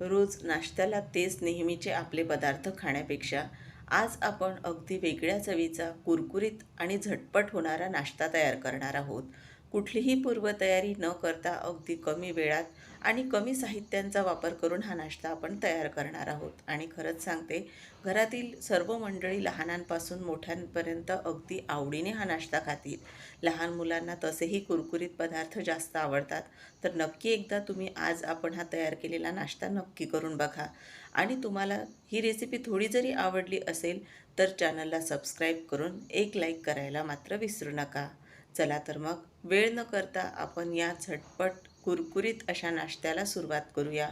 रोज नाश्त्याला तेच नेहमीचे आपले पदार्थ खाण्यापेक्षा आज आपण अगदी वेगळ्या चवीचा कुरकुरीत आणि झटपट होणारा नाश्ता तयार करणार आहोत. कुठलीही पूर्वतयारी न करता अगदी कमी वेळात आणि कमी साहित्यांचा वापर करून हा नाश्ता आपण तयार करणार आहोत. आणि खरंच सांगते घरातील सर्व मंडळी लहानांपासून मोठ्यांपर्यंत अगदी आवडीने हा नाश्ता खातील. लहान मुलांना तसेही कुरकुरीत पदार्थ जास्त आवडतात. तर नक्की एकदा तुम्ही आज आपण हा तयार केलेला नाश्ता नक्की करून बघा. आणि तुम्हाला ही रेसिपी थोडी जरी आवडली असेल तर चॅनलला सबस्क्राईब करून एक लाईक करायला मात्र विसरू नका. चला तर मग वेळ न करता आपण या झटपट कुरकुरीत अशा नाश्त्याला सुरुवात करूया.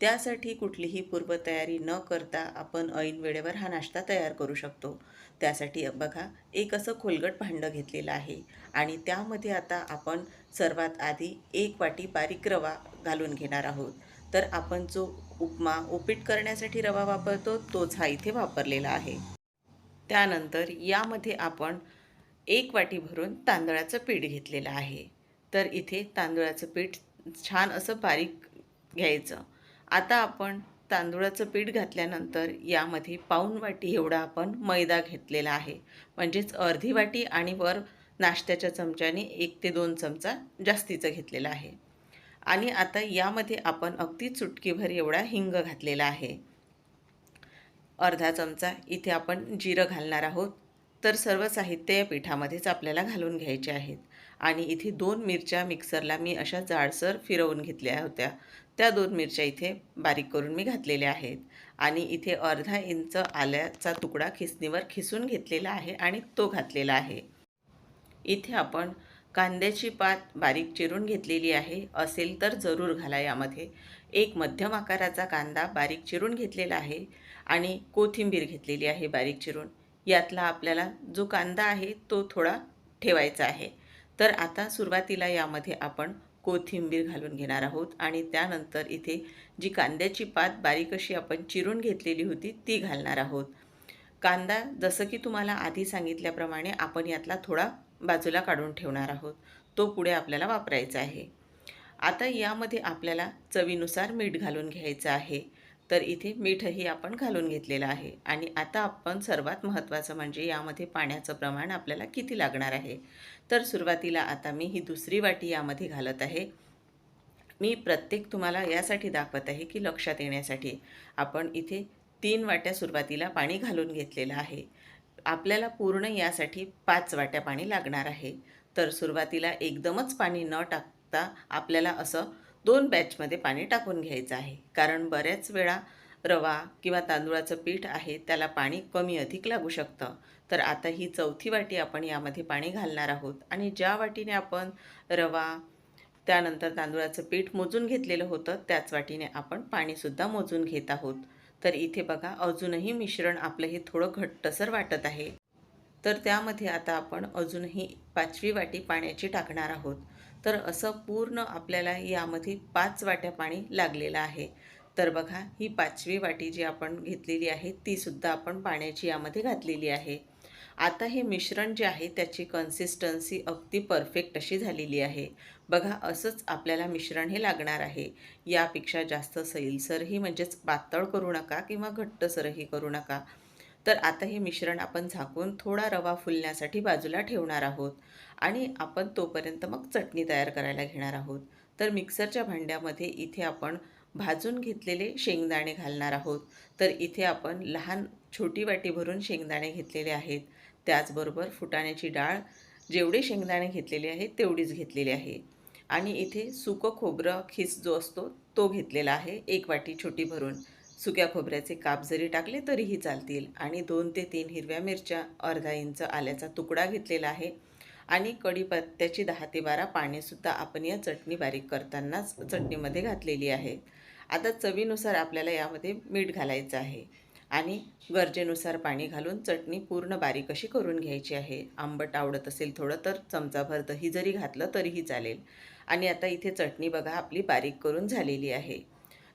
त्यासाठी कुठलीही पूर्वतयारी न करता आपण ऐन वेळेवर हा नाश्ता तयार करू शकतो. त्यासाठी बघा एक असं खोलगट भांडं घेतलेलं आहे आणि त्यामध्ये आता आपण सर्वात आधी एक वाटी बारीक रवा घालून घेणार आहोत. तर आपण जो उपमा उपीट करण्यासाठी रवा वापरतो तोच हा इथे वापरलेला आहे. त्यानंतर यामध्ये आपण एक वाटी भरून तांदळाचं पीठ घेतलेलं आहे. तर इथे तांदळाचं पीठ छान असं बारीक घ्यायचं. आता आपण तांदूळाचं पीठ घातल्यानंतर यामध्ये पाऊण वाटी एवढा आपण मैदा घेतलेला आहे. म्हणजेच अर्धी वाटी आणि वर नाश्त्याच्या चमच्याने एक ते दोन चमचा जास्तीचं घेतलेला आहे. आणि आता यामध्ये आपण अगदी चुटकीभर एवढा हिंग घातलेला आहे. अर्धा चमचा इथे आपण जिरं घालणार आहोत. तर सर्व साहित्य या पिठामध्येच आपल्याला घालून घ्यायचे आहेत. आणि इथे दोन मिरच्या मिक्सरला मी अशा जाडसर फिरवून घेतल्या होत्या. त्या दोन मिरच्या इथे बारीक करून मी घातलेल्या आहेत. आणि इथे अर्धा इंच आल्याचा तुकडा खिसणीवर खिसून घेतलेला आहे आणि तो घातलेला आहे. इथे आपण कांद्याची पात बारीक चिरून घेतलेली आहे. असेल तर जरूर घाला यामध्ये. एक मध्यम आकाराचा कांदा बारीक चिरून घेतलेला आहे. आणि कोथिंबीर घेतलेली आहे बारीक चिरून. यातला आपल्याला जो कांदा आहे तो थोडा ठेवायचा आहे. तर आता सुरुवातीला यामध्ये आपण कोथिंबीर घालून घेणार आहोत आणि त्यानंतर इथे जी कांद्याची पात बारीक अशी आपण चिरून घेतलेली होती ती घालणार आहोत. कांदा जसं की तुम्हाला आधी सांगितल्याप्रमाणे आपण यातला थोडा बाजूला काढून ठेवणार आहोत. तो पुढे आपल्याला वापरायचा आहे. आता यामध्ये आपल्याला चवीनुसार मीठ घालून घ्यायचं आहे. तर इथे मीठही आपण घालून घेतलेलं आहे. आणि आता आपण सर्वात महत्त्वाचं म्हणजे यामध्ये पाण्याचं प्रमाण आपल्याला किती लागणार आहे? तर सुरुवातीला आता मी ही दुसरी वाटी यामध्ये घालत आहे. मी प्रत्येक तुम्हाला यासाठी दाखवत आहे की लक्षात येण्यासाठी आपण इथे तीन वाट्या सुरुवातीला पाणी घालून घेतलेलं आहे. आपल्याला पूर्ण यासाठी पाच वाट्या पाणी लागणार आहे. तर सुरुवातीला एकदमच पाणी न टाकता आपल्याला असं दोन बॅचमध्ये पाणी टाकून घ्यायचं आहे. कारण बऱ्याच वेळा रवा किंवा तांदूळाचं पीठ आहे त्याला पाणी कमी अधिक लागू शकतं. तर आता ही चौथी वाटी आपण यामध्ये पाणी घालणार आहोत. आणि ज्या वाटीने आपण रवा त्यानंतर तांदूळाचं पीठ मोजून घेतलेलं होतं त्याच वाटीने आपण पाणीसुद्धा मोजून घेत आहोत. तर इथे बघा अजूनही मिश्रण आपलं हे थोडं घट्टसर वाटत आहे. तर त्यामध्ये आता आपण अजूनही पाचवी वाटी पाण्याची टाकणार आहोत. तर असं पूर्ण आपल्याला यामध्ये पाच वाट्या पाणी लागलेलं आहे. तर बघा ही पाचवी वाटी जी आपण घेतलेली आहे तीसुद्धा आपण पाण्याची यामध्ये घातलेली आहे. आता हे मिश्रण जे आहे त्याची कन्सिस्टन्सी अगदी परफेक्ट अशी झालेली आहे. बघा असंच आपल्याला मिश्रण हे लागणार आहे. यापेक्षा जास्त सैलसरही म्हणजेच पातळ करू नका किंवा घट्टसरही करू नका. तर आता हे मिश्रण आपण झाकून थोडा रवा फुलण्यासाठी बाजूला ठेवणार आहोत. आणि आपण तोपर्यंत मग चटणी तयार करायला घेणार आहोत. तर मिक्सरच्या भांड्यामध्ये इथे आपण भाजून घेतलेले शेंगदाणे घालणार आहोत. तर इथे आपण लहान छोटी वाटी भरून शेंगदाणे घेतलेले आहेत. त्याचबरोबर फुटाण्याची डाळ जेवढे शेंगदाणे घेतलेले आहेत तेवढीच घेतलेली आहे. आणि इथे सुकं खोबरं खिस जो असतो तो घेतलेला आहे. एक वाटी छोटी भरून. सुक्या खोबऱ्याचे काप जरी टाकले तरीही चालतील. आणि दोन ते तीन हिरव्या मिरच्या अर्धा इंच आल्याचा तुकडा घेतलेला आहे. आणि कढीपत्त्याची दहा ते बारा पाणीसुद्धा आपण या चटणी बारीक करतानाच चटणीमध्ये घातलेली आहे. आता चवीनुसार आपल्याला यामध्ये मीठ घालायचं आहे. आणि गरजेनुसार पाणी घालून चटणी पूर्ण बारीक अशी करून घ्यायची आहे. आंबट आवडत असेल थोडं तर चमचाभर दही जरी घातलं तरीही चालेल. आणि आता इथे चटणी बघा आपली बारीक करून झालेली आहे.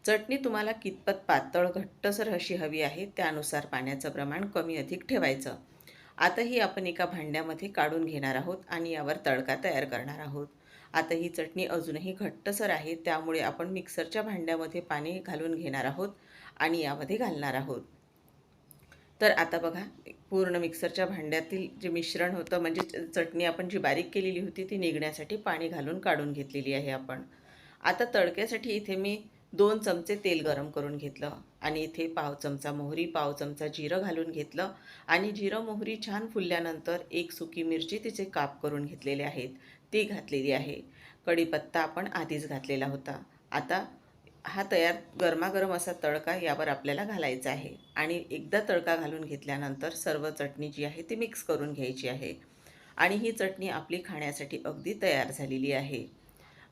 चटणी तुम्हाला कितपत पातळ घट्टसर अशी हवी आहे त्यानुसार पाण्याचं प्रमाण कमी अधिक ठेवायचं. आता ही आपण एका भांड्यामध्ये काढून घेणार आहोत आणि यावर तडका तयार करणार आहोत. आता ही चटणी अजूनही घट्टसर आहे त्यामुळे आपण मिक्सरच्या भांड्यामध्ये पाणी घालून घेणार आहोत आणि यामध्ये घालणार आहोत. तर आता बघा पूर्ण मिक्सरच्या भांड्यातील जे मिश्रण होतं म्हणजे चटणी आपण जी बारीक केलेली होती ती निघण्यासाठी पाणी घालून काढून घेतलेली आहे आपण. आता तडक्यासाठी इथे मी दोन चमचे तेल गरम करून घेतलं आणि इथे पाव चमचा मोहरी पाव चमचा जिरं घालून घेतलं आणि जिरं मोहरी छान फुलल्यानंतर एक सुकी मिरची तिचे काप करून घेतलेले आहेत. ती घातलेली आहे. कढीपत्ता आपण आधीच घातलेला होता. आता हा तयार गरमागरम असा तडका यावर आपल्याला घालायचा आहे आणि एकदा तडका घालून घेतल्यानंतर सर्व चटणी जी आहे ती मिक्स करून घ्यायची आहे आणि ही चटणी आपली खाण्यासाठी अगदी तयार झालेली आहे.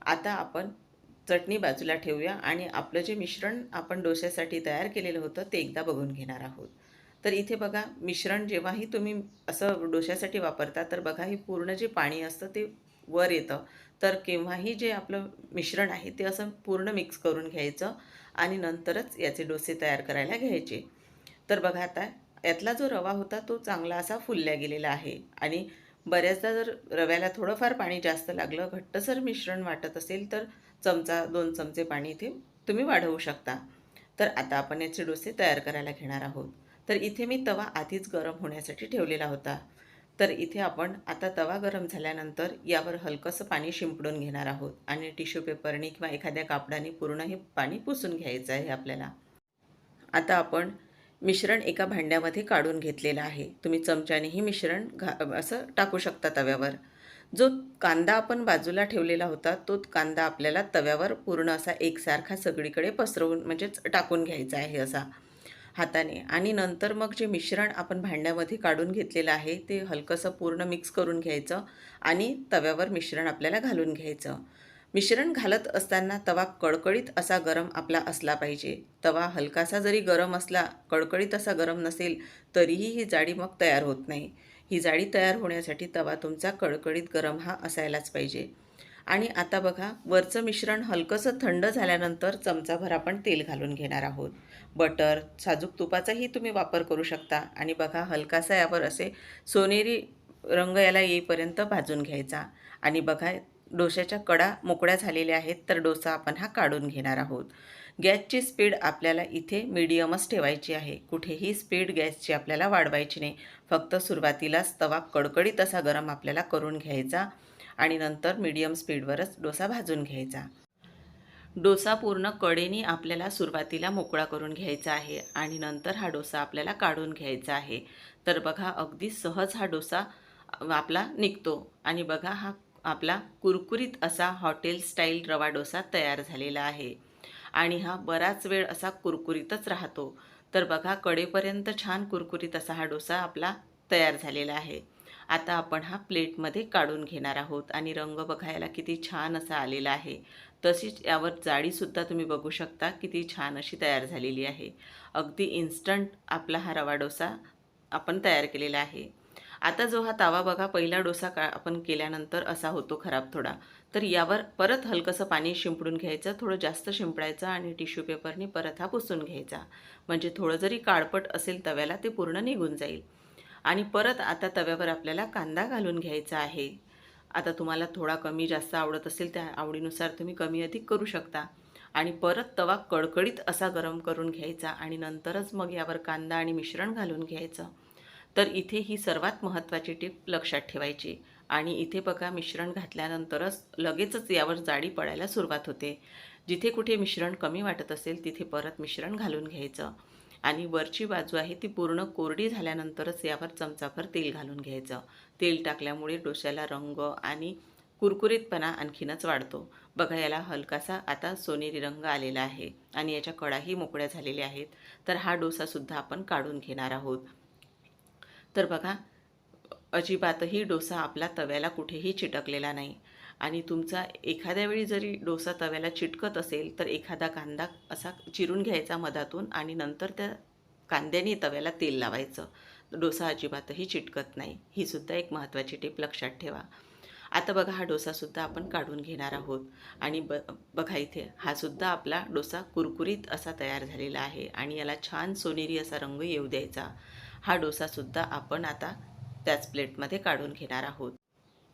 आता आपण चटणी बाजूला ठेवूया आणि आपलं जे मिश्रण आपण डोश्यासाठी तयार केलेलं होतं ते एकदा बघून घेणार आहोत. तर इथे बघा मिश्रण जेव्हाही तुम्ही असं डोश्यासाठी वापरता तर बघा हे पूर्ण जे पाणी असतं ते वर येतं. तर केव्हाही जे आपलं मिश्रण आहे ते असं पूर्ण मिक्स करून घ्यायचं आणि नंतरच याचे डोसे तयार करायला घ्यायचे. तर बघा आता यातला जो रवा होता तो चांगला असा फुलल्या गेलेला आहे आणि बऱ्याचदा जर रव्याला थोडंफार पाणी जास्त लागलं घट्टसर मिश्रण वाटत असेल तर चमचा दोन चमचे पाणी इथे तुम्ही वाढवू शकता. तर आता आपण याचे डोसे तयार करायला घेणार आहोत. तर इथे मी तवा आधीच गरम होण्यासाठी ठेवलेला होता. तर इथे आपण आता तवा गरम झाल्यानंतर यावर हलकंसं पाणी शिंपडून घेणार आहोत आणि टिश्यू पेपरने किंवा एखाद्या कापडाने पूर्ण हे पाणी पुसून घ्यायचं आहे आपल्याला. आता आपण मिश्रण एका भांड्यामध्ये काढून घेतलेलं आहे. तुम्ही चमच्यानेही मिश्रण घा असं टाकू शकता तव्यावर. जो कांदा आपण बाजूला ठेवलेला होता तो कांदा आपल्याला तव्यावर पूर्ण असा एकसारखा सगळीकडे पसरवून म्हणजेच टाकून घ्यायचा आहे असा हाताने. आणि नंतर मग जे मिश्रण आपण भांड्यामध्ये काढून घेतलेलं आहे ते हलकंसं पूर्ण मिक्स करून घ्यायचं आणि तव्यावर मिश्रण आपल्याला घालून घ्यायचं. मिश्रण घालत असताना तवा कळकळीत असा गरम आपला असला पाहिजे. तवा हलकासा जरी गरम असला कळकळीत असा गरम नसेल तरीही ही जाडी मग तयार होत नाही. ही जाळी तयार होण्यासाठी तवा तुमचा कडकडीत गरम हा असायलाच पाहिजे. आणि आता बघा वरचं मिश्रण हलकंसं थंड झाल्यानंतर चमचाभर आपण तेल घालून घेणार आहोत. बटर साजूक तुपाचाही तुम्ही वापर करू शकता. आणि बघा हलकासा यावर असे सोनेरी रंग याला येईपर्यंत भाजून घ्यायचा. आणि बघा डोश्याच्या कडा मोकळ्या झालेल्या आहेत तर डोसा आपण हा काढून घेणार आहोत. गॅसची स्पीड आपल्याला इथे मीडियमच ठेवायची आहे. कुठेही स्पीड गॅसची आपल्याला वाढवायची नाही. फक्त सुरुवातीलाच तवा कडकडीत असा गरम आपल्याला करून घ्यायचा आणि नंतर मीडियम स्पीडवरच डोसा भाजून घ्यायचा. डोसा पूर्ण कडेने आपल्याला सुरुवातीला मोकळा करून घ्यायचा आहे आणि नंतर हा डोसा आपल्याला काढून घ्यायचा आहे. तर बघा अगदी सहज हा डोसा आपला निघतो आणि बघा हा आपला कुरकुरीत असा हॉटेल स्टाईल रवा डोसा तयार झालेला आहे. आणि हा बराच वेळ असा कुरकुरीतच राहतो. तर बघा कडेपर्यंत छान कुरकुरीत असा हा डोसा आपला तयार झालेला आहे. आता आपण हा प्लेटमध्ये काढून घेणार आहोत आणि रंग बघायला किती छान असा आलेला आहे. तशीच यावर जाडीसुद्धा तुम्ही बघू शकता किती छान अशी तयार झालेली आहे. अगदी इन्स्टंट आपला हा रवा डोसा आपण तयार केलेला आहे. आता जो हा तावा बघा पहिला डोसा का आपण केल्यानंतर असा होतो खराब थोडा. तर यावर परत हलकंसं पाणी शिंपडून घ्यायचं थोडं जास्त शिंपडायचं आणि टिश्यू पेपरने परत हा पुसून घ्यायचा. म्हणजे थोडं जरी काळपट असेल तव्याला ते पूर्ण निघून जाईल. आणि परत आता तव्यावर आपल्याला कांदा घालून घ्यायचा आहे. आता तुम्हाला थोडा कमी जास्त आवडत असेल त्या आवडीनुसार तुम्ही कमी अधिक करू शकता. आणि परत तवा कडकडीत असा गरम करून घ्यायचा आणि नंतरच मग यावर कांदा आणि मिश्रण घालून घ्यायचं. तर इथे ही सर्वात महत्त्वाची टीप लक्षात ठेवायची. आणि इथे बघा मिश्रण घातल्यानंतरच लगेचच यावर जाडी पडायला सुरुवात होते. जिथे कुठे मिश्रण कमी वाटत असेल तिथे परत मिश्रण घालून घ्यायचं. आणि वरची बाजू आहे ती पूर्ण कोरडी झाल्यानंतरच यावर चमचाभर तेल घालून घ्यायचं. तेल टाकल्यामुळे डोश्याला रंग आणि कुरकुरीतपणा आणखीनच वाढतो. बघा याला हलकासा आता सोनेरी रंग आलेला आहे. आणि याच्या कडाही मोकळ्या झालेल्या आहेत. तर हा डोसासुद्धा आपण काढून घेणार आहोत. तर बघा अजिबातही डोसा आपला तव्याला कुठेही चिटकलेला नाही. आणि तुमचा एखाद्या वेळी जरी डोसा तव्याला चिटकत असेल तर एखादा कांदा असा चिरून घ्यायचा मधातून आणि नंतर त्या कांद्याने तव्याला तेल लावायचं. डोसा अजिबातही चिटकत नाही. ही सुद्धा एक महत्त्वाची टीप लक्षात ठेवा. आता बघा हा डोसासुद्धा आपण काढून घेणार आहोत. आणि ब बघा इथे हा सुद्धा आपला डोसा कुरकुरीत असा तयार झालेला आहे. आणि याला छान सोनेरी असा रंग येऊ द्यायचा. हा डोसासुद्धा आपण आता त्याच प्लेटमध्ये काढून घेणार आहोत.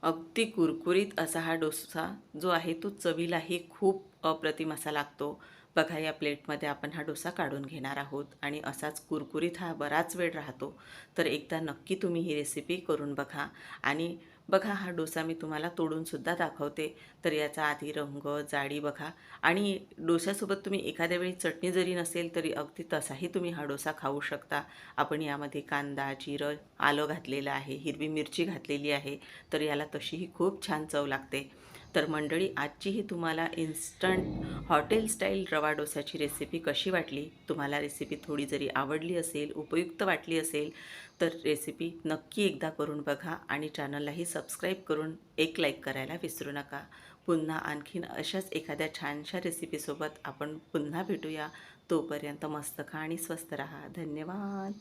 अगदी कुरकुरीत असा हा डोसा जो आहे तो चवीलाही खूप अप्रतिम असा लागतो. बघा या प्लेटमध्ये आपण हा डोसा काढून घेणार आहोत आणि असाच कुरकुरीत हा बराच वेळ राहतो. तर एकदा नक्की तुम्ही ही रेसिपी करून बघा आणि बघा हा डोसा मी तुम्हाला तोडूनसुद्धा दाखवते. तर याचा आधी रंग जाडी बघा. आणि डोस्यासोबत तुम्ही एखाद्या वेळी चटणी जरी नसेल तरी अगदी तसाही तुम्ही हा डोसा खाऊ शकता. आपण यामध्ये कांदा जिरं आलं घातलेलं आहे हिरवी मिरची घातलेली आहे. तर याला तशीही खूप छान चव लागते. तर मंडळी आजची ही तुम्हाला इन्स्टंट हॉटेल स्टाईल रवा डोसाची रेसिपी कशी वाटली? तुम्हाला रेसिपी थोडी जरी आवडली असेल उपयुक्त वाटली असेल तर रेसिपी नक्की एकदा करून बघा आणि चॅनललाही सबस्क्राईब करून एक लाईक करायला विसरू नका. पुन्हा आणखीन अशाच एखाद्या छानशा रेसिपीसोबत आपण पुन्हा भेटूया. तोपर्यंत मस्त खा आणि स्वस्त रहा. धन्यवाद.